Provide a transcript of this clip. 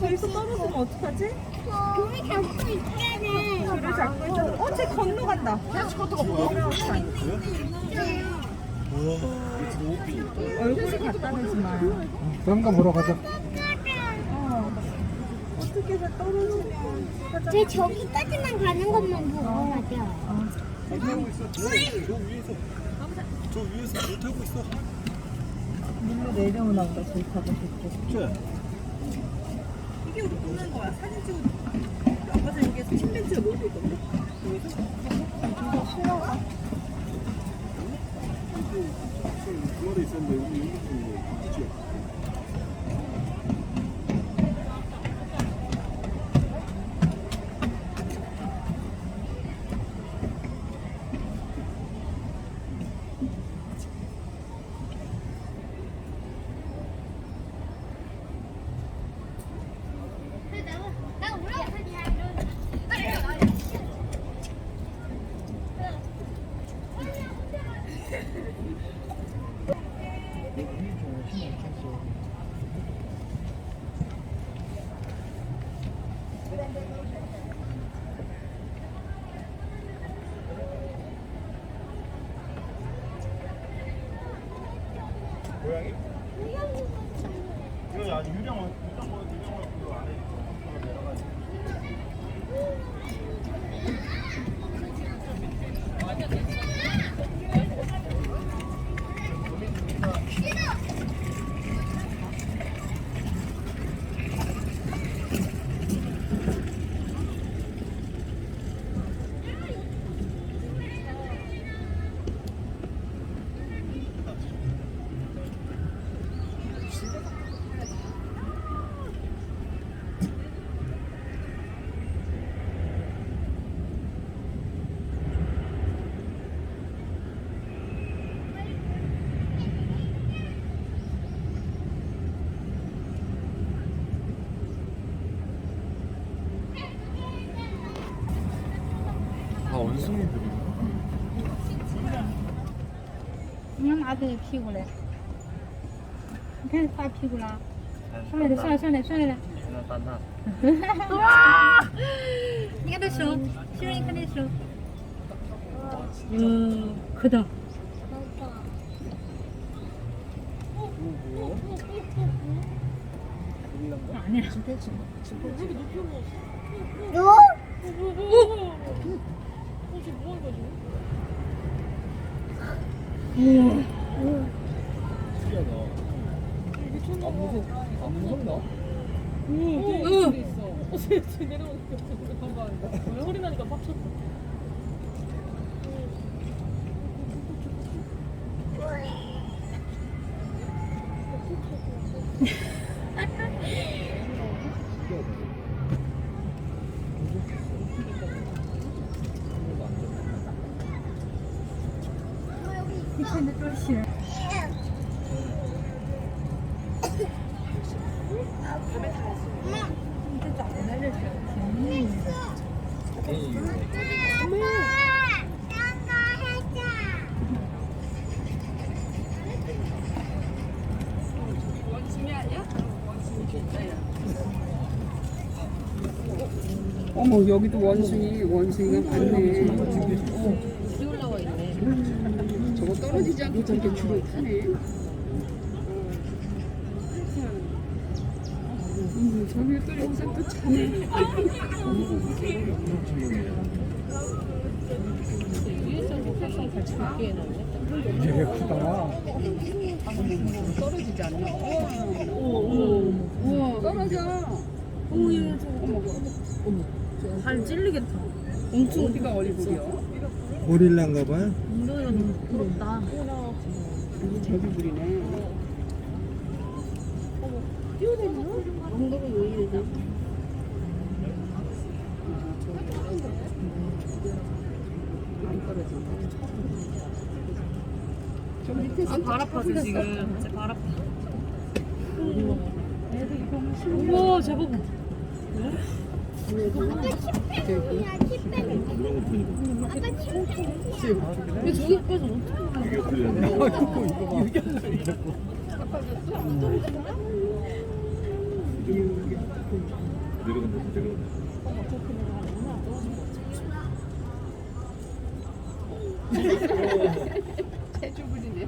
저기서 떨어지면 어떡하지? 돌이 잡고 있잖아. 줄을 잡고 있잖아. 어, 쟤 건너간다. 얼굴을 갖다 대지 마요. 한번 보러 가자. 어. 어떻게 저 떨어지면. 쟤 저기까지만 가는 것만 보고 가자. 못하고 있어. 저, 저 위에서. 저 위에서 못하고 있어. 물로 내려오나 보다, 저기 가고 싶게. 쟤. 이게 우리 끝난 거야. 사진 찍어. 아까 전에 여기에서 침팬지가 놀고 있던데. 두 마리 있었는데 여기 여기 있지. 고양이? 이거 유령 어- 유령 뭐 유령 그 안에 있어. 내려가지고. 다 원숭이들이.你拿这个屁股来，你看发屁股了，上来的上来上来上来了，哇！你看这手，媳妇你看这手，嗯，可大， 아니야. 너? 있어. 어제 내려오는 거 소리 나니까 빡쳤어. 머 여기도 원숭이 원숭이가 많네. 저거 떨어지지 않고 저렇게 줄을 타네. 음, 저기 또 여기서 또 차네. 되게 크다. 떨어지지 않네. 우와, 우와, 떨어져. 어머, 얘 저거, 어머, 발 찔리겠다. 엄청 어디가 어리고요? 고릴라인가 봐요. 너무 부럽다. 저기 부리네. 엉덩이 왜 이러지? 안 떨어진다. 저 밑에서 발 아파서 지금. 아파. 우와, 제법. 칩 재주분이네